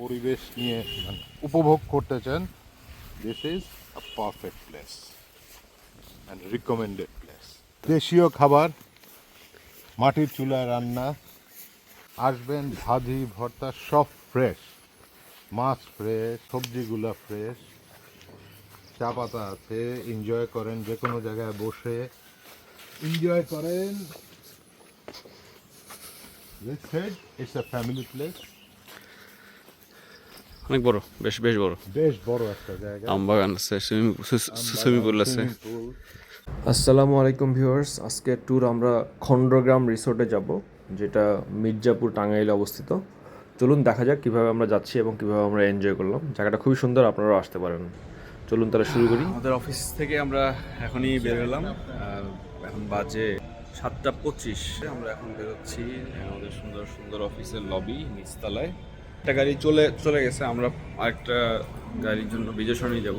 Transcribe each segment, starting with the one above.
পরিবেশ নিয়ে মানে উপভোগ করতে চান this is a perfect place and recommended place দেশীয় খাবার, মাটির চুলায় রান্না, আসবেন ভাজি ভর্তা, সব ফ্রেশ মাছ ফ্রেশ সবজিগুলো ফ্রেশ চা পাতা আছে এনজয় করেন যে কোনো জায়গায় বসে। এনজয় করেন। Family place. অনেক বড় বেশ বেশ বড়। বেশ বড় একটা জায়গা। আম বাগান আছে সুইমিং সুইমিং পুল আছে। আসসালামু আলাইকুম ভিউয়ার্স আজকে ট্যুর আমরা খন্ডগ্রাম রিসোর্টে যাব যেটা মির্জাপুর টাঙ্গাইলে অবস্থিত। চলুন দেখা যাক কীভাবে আমরা যাচ্ছি এবং কীভাবে আমরা এনজয় করলাম। জায়গাটা খুবই সুন্দর আপনারাও আসতে পারেন। চলুন তাহলে শুরু করি। আমাদের অফিস থেকে আমরা এখনই বের হলাম। এখন বাজে সাতটা পঁচিশ। আমরা এখন বেরোচ্ছি আমাদের সুন্দর সুন্দর অফিসের লবি নিচতলায়। একটা গাড়ি চলে চলে গেছে আমরা আরেকটা গাড়ির জন্য বিজেশনে যাব।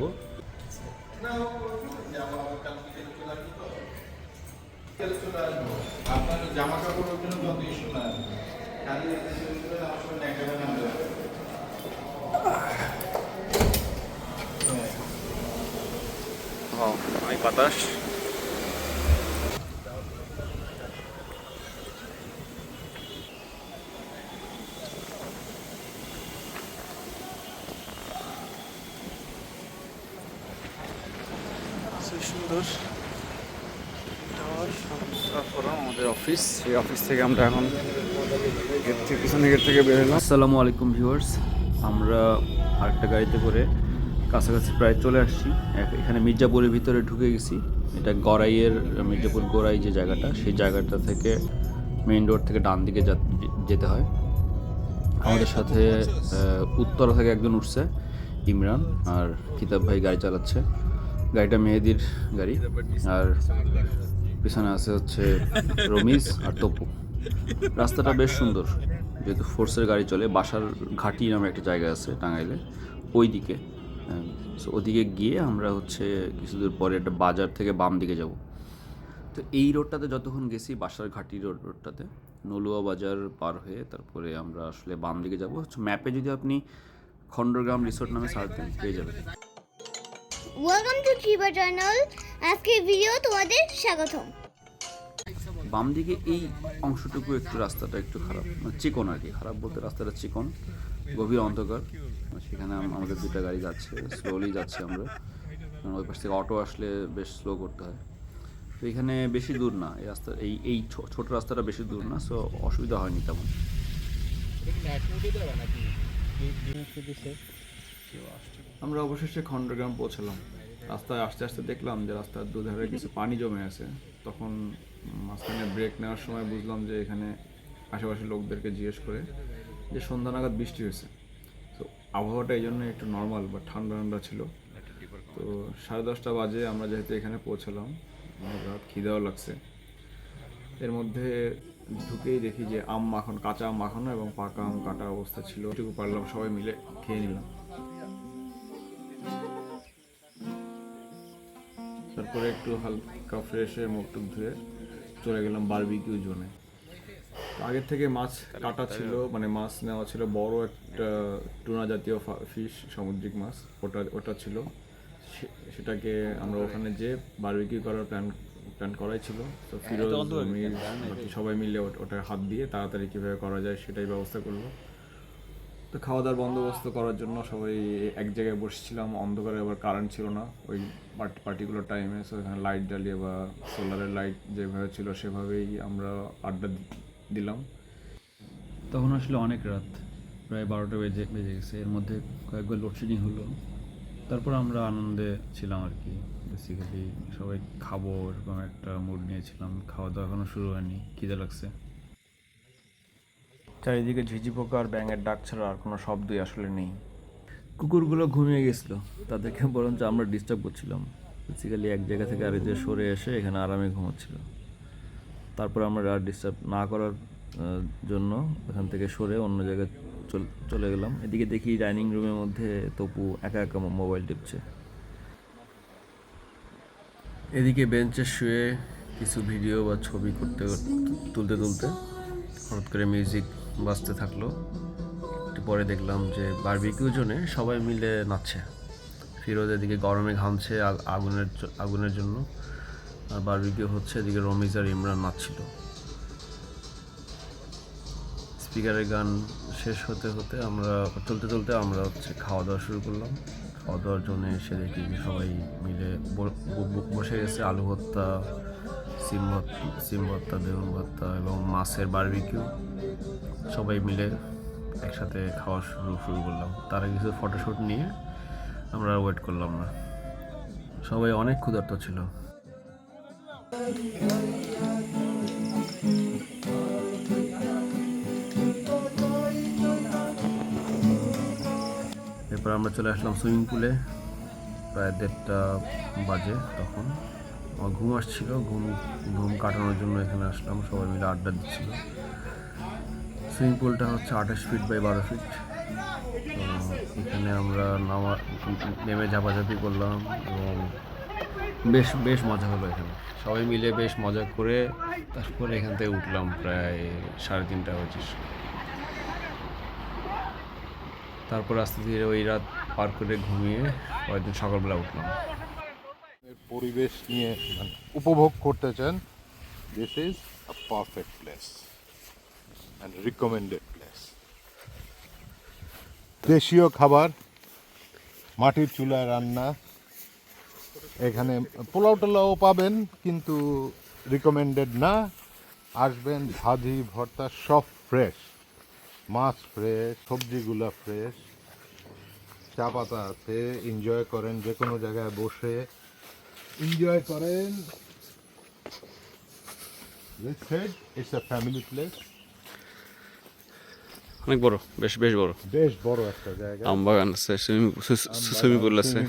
অনেক বাতাস সুন্দর তারপর আমাদের অফিস সেই অফিস থেকে আমরা এখন গেট থেকে পিছনে গেট থেকে বের হলাম। আসসালামু আলাইকুম ভিউয়ার্স আমরা আরেকটা গাড়িতে করে কাছাকাছি প্রায় চলে আসছি। এখানে মির্জাপুরের ভিতরে ঢুকে গেছি। এটা গড়াইয়ের, মির্জাপুর গোড়াই যে জায়গাটা, সেই জায়গাটা থেকে মেইন রোড থেকে ডান দিকে যেতে হয়। আমাদের সাথে উত্তরা থেকে একজন উঠছে, ইমরান, আর কিতাব ভাই গাড়ি চালাচ্ছে। গাড়িটা মেহেদির গাড়ি, আর পিছনে আছে হচ্ছে রমিজ আর তপু। রাস্তাটা বেশ সুন্দর, যেহেতু ফোর্সের গাড়ি চলে, বাসার ঘাটি নামে একটা জায়গা আছে টাঙ্গাইলে ওই দিকে সো ওদিকে গিয়ে আমরা হচ্ছে কিছু দূর পরে একটা বাজার থেকে বাম দিকে যাব। তো এই রোডটাতে যতক্ষণ গেছি, বাসার ঘাটি রোড রোডটাতে নলুয়া বাজার পার হয়ে তারপরে আমরা আসলে বাম দিকে যাব। হচ্ছে ম্যাপে যদি আপনি খন্ডগ্রাম রিসোর্ট নামে সার্চ দেন পেয়ে যাবেন। ওয়েলকাম টু ট্রিবা চ্যানেল আজকের ভিডিও তোমাদের স্বাগতম। বাম দিকে এই অংশটুকু একটু রাস্তাটা একটু খারাপ মানে চিকন আর কি খারাপ বলতে রাস্তাটা চিকন গভীর অন্ধকার। সেখানে আমাদের দুটা গাড়ি যাচ্ছে স্লোলি যাচ্ছে আমরা। কারণ ওই পাশ থেকে অটো আসলে বেশ স্লো করতে হয়। তো এখানে বেশি দূর না এই রাস্তা এই এই ছোট রাস্তাটা বেশি দূর না সো অসুবিধা হয়নি তেমন। আমরা অবশেষে খণ্ডগ্রাম পৌঁছালাম। রাস্তায় আস্তে আস্তে দেখলাম যে রাস্তার দুধারে কিছু পানি জমে আছে। তখন মাঝখানে ব্রেক নেওয়ার সময় বুঝলাম যে এখানে আশেপাশে লোকদেরকে জিজ্ঞেস করে যে সন্ধ্যা নাগাদ বৃষ্টি হয়েছে। তো আবহাওয়াটা এই জন্য একটু নর্মাল বা ঠান্ডা ঠান্ডা ছিল। তো সাড়ে দশটা বাজে আমরা যেহেতু এখানে পৌঁছালাম রাত খিদেও লাগছে। এর মধ্যে ঢুকেই দেখি যে আম মাখন কাঁচা আম মাখানো এবং পাকা আম কাটা অবস্থা ছিল। এটুকু পারলাম সবাই মিলে খেয়ে নিলাম। তারপরে একটু হালকা ফ্রেশ হয়ে মুখ টুক ধুয়ে চলে গেলাম বারবিকিউ জোনে আগের থেকে মাছ কাটা ছিল মানে মাছ নেওয়া ছিল বড় একটা টুনা জাতীয় ফিশ সামুদ্রিক মাছ ওটা ওটা ছিল। সেটাকে আমরা ওখানে যে বারবিকিউ করার প্ল্যান প্ল্যান করাই ছিল। তো ফিরোজ সবাই মিলে ওটা হাত দিয়ে তাড়াতাড়ি কীভাবে করা যায় সেটাই ব্যবস্থা করল। তো খাওয়া দাওয়ার বন্দোবস্ত করার জন্য সবাই এক জায়গায় বসেছিলাম, অন্ধকারে আবার কারেন্ট ছিল না। ওই পার্টিকুলার টাইমে সো এখানে লাইট জ্বালিয়ে বা সোলারের লাইট যেভাবে ছিল সেভাবেই আমরা আড্ডা দিলাম। তখন আসলে অনেক রাত, প্রায় বারোটা বেজে বেজে গেছে। এর মধ্যে কয়েকবার লোডশেডিং হলো। তারপর আমরা আনন্দে ছিলাম আর কি। বেসিক্যালি সবাই খাব এরকম একটা মুড নিয়েছিলাম। খাওয়া দাওয়া এখনও শুরু হয়নি। খিদে লাগছে। চারিদিকে ঝিঝি পোকা আর ব্যাঙের ডাক ছাড়া আর কোনো শব্দই আসলে নেই। কুকুরগুলো ঘুমিয়ে গেছিল, তাদেরকে বরঞ্চ আমরা ডিস্টার্ব করছিলাম। বেসিক্যালি এক জায়গা থেকে আর জায়গায় সরে এসে এখানে আরামে ঘুমাচ্ছিল। তারপর আমরা আর ডিস্টার্ব না করার জন্য এখান থেকে সরে অন্য জায়গায় চলে গেলাম। এদিকে দেখি ডাইনিং রুমের মধ্যে তপু একা একা মোবাইল টিপছে। এদিকে বেঞ্চে শুয়ে কিছু ভিডিও বা ছবি করতে, তুলতে তুলতে হঠাৎ করে মিউজিক বাজতে থাকল। একটু পরে দেখলাম যে বারবিকিউ জোনে সবাই মিলে নাচছে। ফিরোজ এদিকে গরমে ঘামছে আগ- আগুনের আগুনের জন্য। আর বারবিকিউ হচ্ছে এদিকে রমিজ আর ইমরান নাচছিল। স্পিকারের গান শেষ হতে হতে আমরা, চলতে চলতে আমরা হচ্ছে খাওয়া দাওয়া শুরু করলাম। খাওয়া দাওয়ার জন্য এসে দেখি সবাই মিলে বসে গেছে আলু ভর্তা, সিম ভর্তা সিম ভর্তা, বেগুন ভর্তা এবং মাছের বারবিকিউ সবাই মিলে একসাথে খাওয়া শুরু শুরু করলাম। তারা কিছু ফটোশ্যুট নিয়ে আমরা ওয়েট করলাম না। সবাই অনেক ক্ষুধার্ত ছিল। এরপর আমরা চলে আসলাম সুইমিং পুলে প্রায় দেড়টা বাজে তখন। আমার ঘুম আসছিল, ঘুম ঘুম কাটানোর জন্য এখানে আসলাম। সবাই মিলে আড্ডা দিচ্ছিল। সুইমিং পুলটা হচ্ছে আঠাশ ফিট বাই বারো ফিট। এখানে আমরা নামা, নেমে ঝাপাঝাপি করলাম এবং বেশ বেশ মজা হলো এখানে। সবাই মিলে বেশ মজা করে তারপরে এখান থেকে উঠলাম প্রায় সাড়ে তিনটা পঁচিশ তারপর আস্তে ধীরে ওই রাত পার করে ঘুমিয়ে দিন সকালবেলা উঠলাম। পরিবেশ নিয়ে মানে উপভোগ করতে চান this is a perfect place and recommended place দেশীয় খাবার মাটির চুলায় রান্না এখানে পোলাও টোলাও পাবেন কিন্তু রিকমেন্ডেড না। আসবেন ভাজি ভর্তা সব ফ্রেশ মাছ ফ্রেশ সবজিগুলা ফ্রেশ চা পাতা আছে এনজয় করেন যে কোনো জায়গায় বসে। এনজয় করেন। ইটস আ ফ্যামিলি প্লেস অনেক বড় বেশ বেশ বড়। বেশ বড় একটা জায়গা। আম বাগান আছে। Swimming pool. আছে।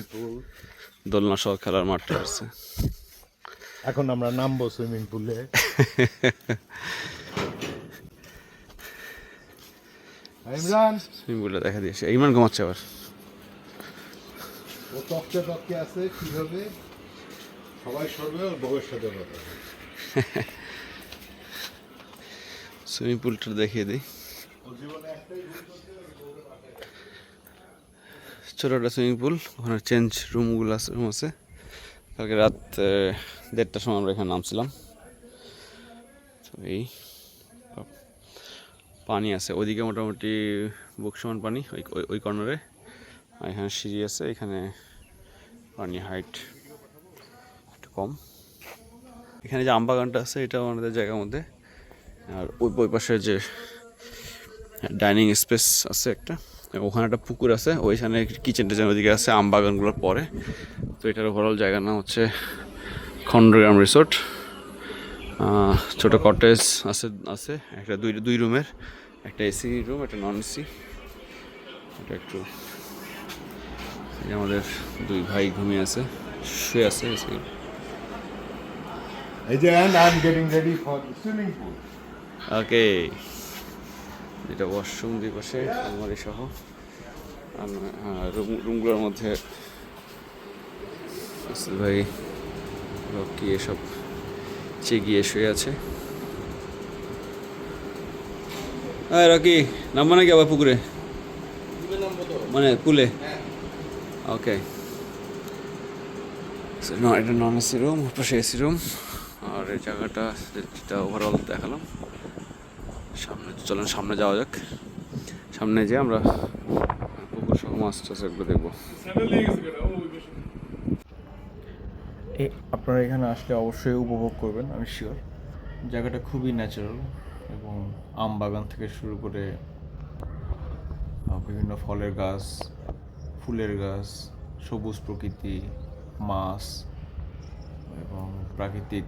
দোলনা সহ খেলার মাঠটা আছে। এখন আমরা নামবো সুইমিং পুলে। ইমরান! সুইমিং পুলটা দেখা দিয়েছে ইমান ঘুমাচ্ছে আবার। ও তককে তককে আছে কি হবে সবাই সরবে ওর বউয়ের সাথে সুইমিং পুলটা দেখিয়ে দিই। ছোটো একটা সুইমিং পুল ওখানে চেঞ্জ রুমগুলো আছে রুম আছে। কালকে রাত দেড়টার সময় আমরা এখানে নামছিলাম। এই পানি আছে। ওইদিকে মোটামুটি বুক সমান পানি, ওই, ওই- কর্নারে আর এখানে সিঁড়ি আছে, এখানে পানি হাইট একটু কম। এখানে যে আম বাগানটা আছে এটা আমাদের জায়গার মধ্যে। আর ওই ওই পাশে যে ডাইনিং স্পেস আছে একটা। ওখানে একটা পুকুর আছে ওইখানে কিচেন টিচেন ওইদিকে আছে আম বাগানগুলোর পরে। তো এটার ওভারঅল জায়গার নাম হচ্ছে খন্ডগ্রাম রিসোর্ট ছোট কটেজ আছে আছে। একটা দুই দুই রুমের একটা এসি রুম একটা নন এসি এটা একটু আমাদের দুই ভাই ঘুমিয়ে আছে শুয়ে আছে এসি এই যে and I am getting ready for swimming এটা ওয়াশরুম দুই পাশে আলমারি সহ। হ্যাঁ, রুম রুমগুলোর মধ্যে আসিফ ভাই রকি এসব চেগিয়ে শুয়ে আছে? হ্যাঁ রকি নামবো নাকি আবার পুকুরে? মানে পুলে? ওকে এটা নন এসি রুম পাশে এসি রুম আর এই জায়গাটা যেটা ওভারঅল দেখালাম। সামনে, চলেন সামনে যাওয়া যাক। সামনে যেয়ে আমরা পুকুর সহ মাছ টাছ এগুলো দেখব আপনারা এখানে আসলে অবশ্যই উপভোগ করবেন, আমি শিওর জায়গাটা খুবই ন্যাচারাল এবং আম বাগান থেকে শুরু করে বিভিন্ন ফলের গাছ, ফুলের গাছ, সবুজ প্রকৃতি, মাছ এবং প্রাকৃতিক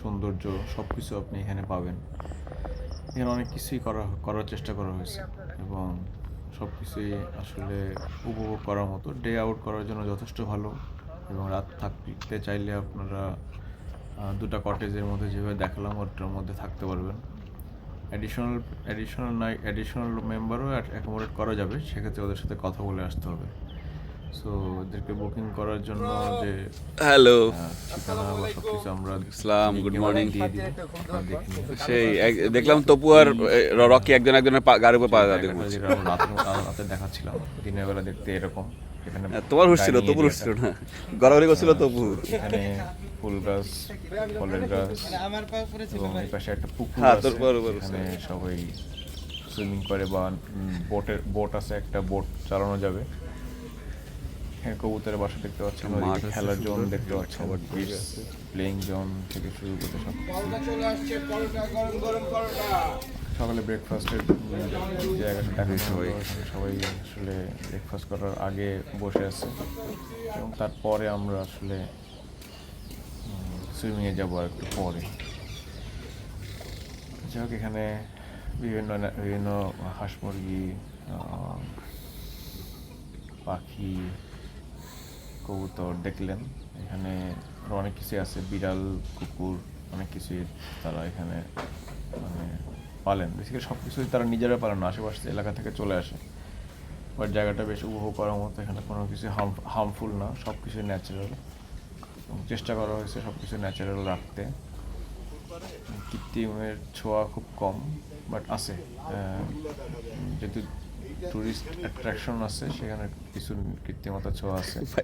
সৌন্দর্য সব কিছু আপনি এখানে পাবেন। এখানে অনেক কিছুই করা, করার চেষ্টা করা হয়েছে এবং সব কিছুই আসলে উপভোগ করার মতো। ডে আউট করার জন্য যথেষ্ট ভালো এবং রাত থাকতে চাইলে আপনারা দুটা কটেজের মধ্যে যেভাবে দেখালাম ওটার মধ্যে থাকতে পারবেন। অ্যাডিশনাল অ্যাডিশনাল নাই অ্যাডিশনাল মেম্বারও অ্যাকোমোডেট করা যাবে, সেক্ষেত্রে ওদের সাথে কথা বলে আসতে হবে। সো ওদেরকে বুকিং করার জন্য যে হ্যালো ঠিকানা বা আমরা সালাম গুড মর্নিং দিয়ে দিই। সেই এক- দেখলাম তপু আর রকি একজন একজনের গাড়ির উপর পা রাতে রাতে দেখাচ্ছিলাম। দিনের বেলা দেখতে এরকম। এখানে তোমার হচ্ছিল dining তপুর না। গড়াগড়ি করছিল তপু এখানে ফুল গাছ ফলের গাছ এবং এই পাশে একটা পুকুর হ্যাঁ, আছে। সবাই সুইমিং করে বা বোটের বোট আছে একটা বোট চালানো যাবে। এখানে কবুতরের বাসা দেখতে পাচ্ছেন খেলার জোন দেখতে পাচ্ছেন প্লেইং জোন থেকে শুরু করে সব সকালে ব্রেকফাস্টের জায়গাটা দেখা সবাই সবাই আসলে ব্রেকফাস্ট করার আগে বসে আছে। এবং তারপরে আমরা আসলে সুইমিংয়ে যাব আর একটু পরে। যাই হোক এখানে বিভিন্ন বিভিন্ন হাঁস মুরগি পাখি কবুতর দেখলেন। এখানে অনেক কিছু আছে, বিড়াল, কুকুর, অনেক কিছুই তারা এখানে মানে পালেন। বেসিক্যালি সব কিছুই তারা নিজেরা পালেন না আশেপাশে এলাকা থেকে চলে আসে। বাট জায়গাটা বেশ উপভোগ করার মতো, এখানে কোনো কিছু হার্ম হার্মফুল না সব কিছুই ন্যাচারাল চেষ্টা করা হয়েছে সব কিছু ন্যাচারাল রাখতে। কৃত্রিমের ছোঁয়া খুব কম বাট আছে। যেহেতু টুরিস্ট অ্যাট্রাকশন আছে সেখানে কিছু কৃত্রিমতা ছোঁয়া আছে।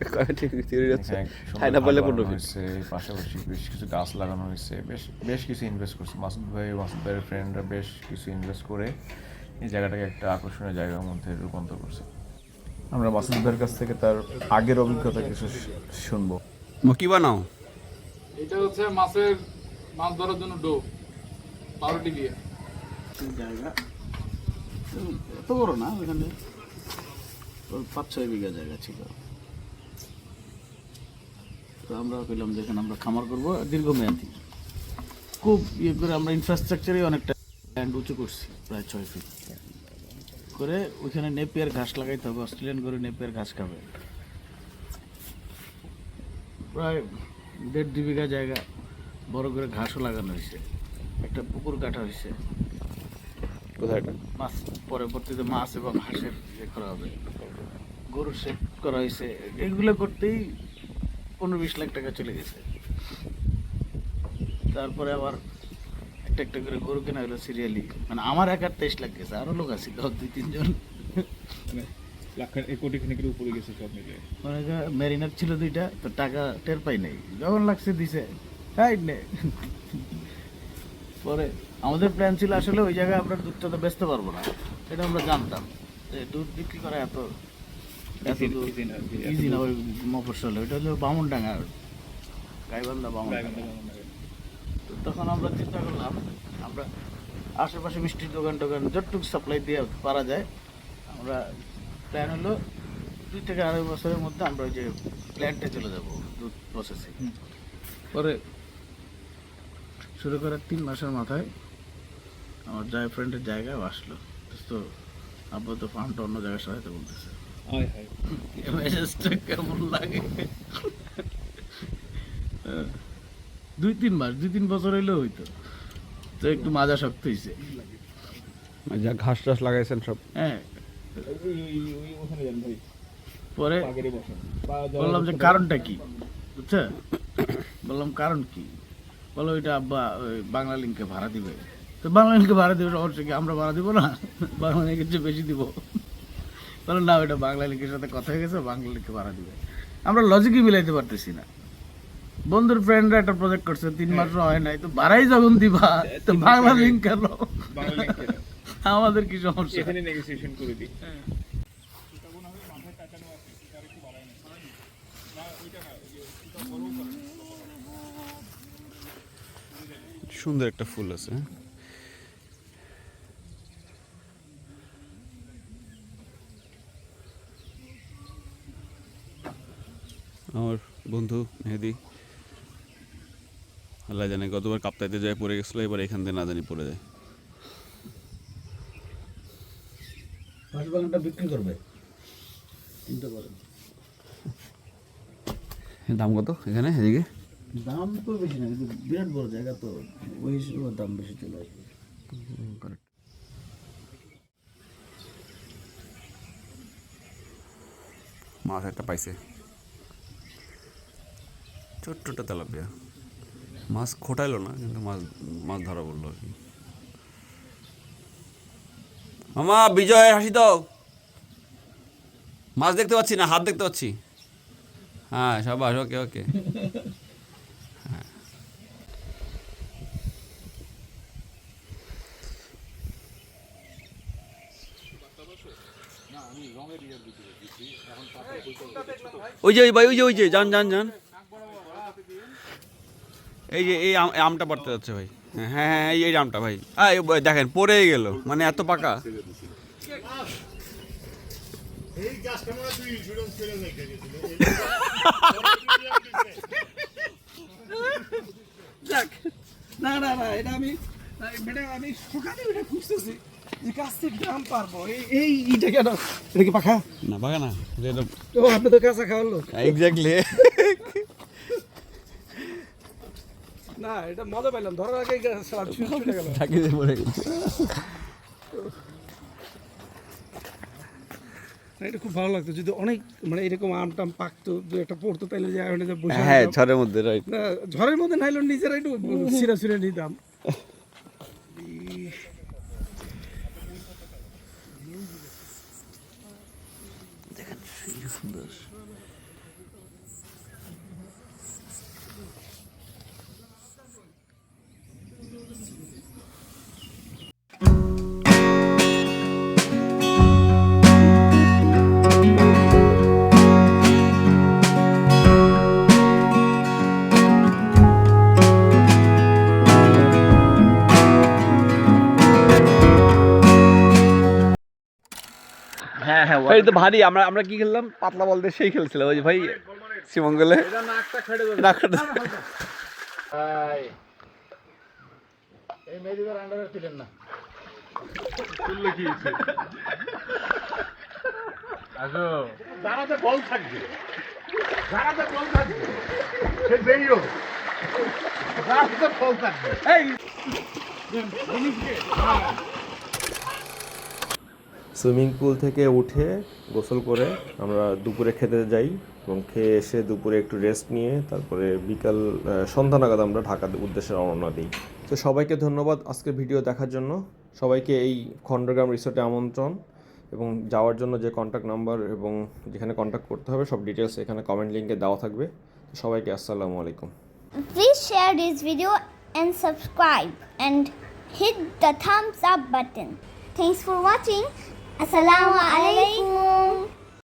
হয়েছে পাশাপাশি বেশ কিছু গাছ লাগানো হয়েছে বেশ বেশ কিছু ইনভেস্ট করছে। মাসুদ ভাই মাসুদ ভাইয়ের ফ্রেন্ডরা বেশ কিছু ইনভেস্ট করে এই জায়গাটাকে একটা আকর্ষণীয় জায়গার মধ্যে রূপান্তর করছে। আমরা মাসুদ ভাইয়ের কাছ থেকে তার আগের অভিজ্ঞতা কিছু শুনব। কি বানাও? এটা হচ্ছে মাছের মাছ ধরার জন্য ডো পাউরুটি দিয়ে। জায়গা। এত বড় না, ওখানে ওই পাঁচ ছয় বিঘা জায়গা ছিল। তো আমরা কইলাম যে এখানে আমরা খামার করব দীর্ঘমেয়াদী। খুব ইয়ে করে আমরা ইনফ্রাস্ট্রাকচারে অনেকটা ল্যান্ড উঁচু করছি, প্রায় ছয় ফিট করে ওইখানে নেপিয়ার ঘাস লাগাইতে হবে, অস্ট্রেলিয়ান করে নেপিয়ার ঘাস খাবে। প্রায় দেড় দুই বিঘা জায়গা বড় করে ঘাসও লাগানো হয়েছে। একটা পুকুর কাটা হয়েছে। কোথায় মাছ পরবর্তীতে মাছ এবং হাঁসের ইয়ে করা হবে। গরুর সেট করা হয়েছে। এগুলো করতেই পনেরো বিশ লাখ টাকা চলে গেছে। তারপরে আবার একটা একটা করে গরু কেনা হলো সিরিয়ালি। মানে আমার একার তেইশ লাখ গেছে আরও লোক আছে দশ দুই তিনজন। মানে ম্যারিনার ছিল দুইটা তো টাকা টের পাই নাই। যখন লাগছে দিছে তাই নে পরে আমাদের প্ল্যান ছিল আসলে ওই জায়গায় আমরা দুধটা তো বেচতে পারব না। এটা আমরা জানতাম যে দুধ বিক্রি করা এত ইজি না ওই মফস্বলে। ওইটা হলো বামুনডাঙ্গা গাইবান্ধা বামুনডাঙ্গা। তো তখন আমরা চিন্তা করলাম আমরা আশেপাশে মিষ্টির দোকান টোকান যতটুকু সাপ্লাই দিয়ে পারা যায় আমরা প্ল্যান হলো দুই থেকে আড়াই বছরের মধ্যে আমরা ওই যে প্ল্যান্টে চলে যাব দুধ প্রসেসিং পরে শুরু করার তিন মাসের মাথায় আমার ড্রাই ফ্রেন্ডের জায়গায় আসলো। তো আপাতত ফার্মটা অন্য জায়গায় সহায়তা বলতেছে। মেসেজটা কেমন লাগে? দুই তিন মাস দুই তিন বছর হইলেও হইতো। তো একটু মাজা শক্ত হয়েছে যা ঘাস টাস লাগাইছেন সব? হ্যাঁ। পরে বললাম যে কারণটা কি? বুঝছে বললাম কারণ কি? বলো ওইটা আব্বা ওই বাংলা লিঙ্কে ভাড়া দিবে। তো বাংলা লিঙ্কে ভাড়া দিবে অবশ্যই কি আমরা ভাড়া দিব না? বাংলা লিঙ্কের চেয়ে বেশি দিব। বলো না ওইটা বাংলা লিঙ্কের সাথে কথা হয়ে গেছে বাংলা লিঙ্কে ভাড়া দিবে। আমরা লজিকই মিলাইতে পারতেছি না। বন্ধুর ফ্রেন্ডরা একটা প্রজেক্ট করছে তিন মাস হয় নাই তো ভাড়াই যখন দিবা তো বাংলা লিঙ্ক কেন? আমাদের কি সমস্যা? সুন্দর একটা ফুল আছে হ্যাঁ? আমার বন্ধু মেহেদি আল্লাহ জানে গতবার কাপ্তাইতে যায় পড়ে গেছিল এবার এখান থেকে না জানি পড়ে যায়। বাগানটা বিক্রি করবে? চিন্তা করেন দাম কত এখানে এদিকে? দাম তো বেশি না কিন্তু বিরাট বড় জায়গা তো ওই হিসেবে দাম বেশি চলে আসবে। মাছ একটা পাইছে। ছোট্টটা তেলাপিয়া। মাছ খোটাইলো না কিন্তু মাছ মাছ ধরা বলল আর কি। মামা বিজয় হাসি দাও। মাছ দেখতে পাচ্ছি না হাত দেখতে পাচ্ছি। হ্যাঁ সাবাস ওকে ওকে। ওই যে, ওই ভাই, ওই যে ওই যে, যান যান যান। এই যে, এই আম- এই আমটা পড়তে যাচ্ছে ভাই। হ্যাঁ হ্যাঁ হ্যাঁ এই এই আমটা ভাই। আ, এই দেখেন, পড়েই গেল মানে এত পাকা। না না না, এটা আমি আমি খুঁজতেছি। কাছ থেকে গ্রাম পারব। এই এই ইটা কেন এটা কি পাখা? না পাকা না ও আপনি তো কাঁচা খাওয়ার লোক। এক্স্যাক্টলি না এটা মজা পাইলাম। ধরার আগে সালাম ছুটে গেল। ঢাকি পড়ে এটা খুব ভালো লাগতো। যদি অনেক মানে এরকম আম টাম পাকতো দু একটা পড়তো তাইলে যে হ্যাঁ আনতাম। মধ্যে রাইট না ঝড়ের মধ্যে নাইলো নিজেরা একটু সিরা সিরা নিতাম। হ্যাঁ এই তো ভারী। আমরা আমরা কি খেললাম? পাতলা বল দিয়ে সেই খেলছিলাম। ওই ভাই শ্রীমঙ্গলে এই ছিলেন না। দাঁড়াতে বল থাকবে দাঁড়াতে বল থাকবে সে বেরিও দাঁড়াতে বল থাকবে। সুইমিং পুল থেকে উঠে গোসল করে আমরা দুপুরে খেতে যাই এবং খেয়ে এসে দুপুরে একটু রেস্ট নিয়ে তারপরে বিকাল সন্ধ্যা নাগাদ আমরা ঢাকার উদ্দেশ্যে রওনা দিই তো সবাইকে ধন্যবাদ আজকের ভিডিও দেখার জন্য সবাইকে এই খণ্ডগ্রাম রিসোর্টে আমন্ত্রণ এবং যাওয়ার জন্য যে কন্ট্যাক্ট নাম্বার এবং যেখানে কন্ট্যাক্ট করতে হবে সব ডিটেলস এখানে কমেন্ট লিঙ্কে দেওয়া থাকবে সবাইকে আসসালামু আলাইকুম Please share this video and subscribe and hit the thumbs up button. Thanks for watching. Assalamualaikum.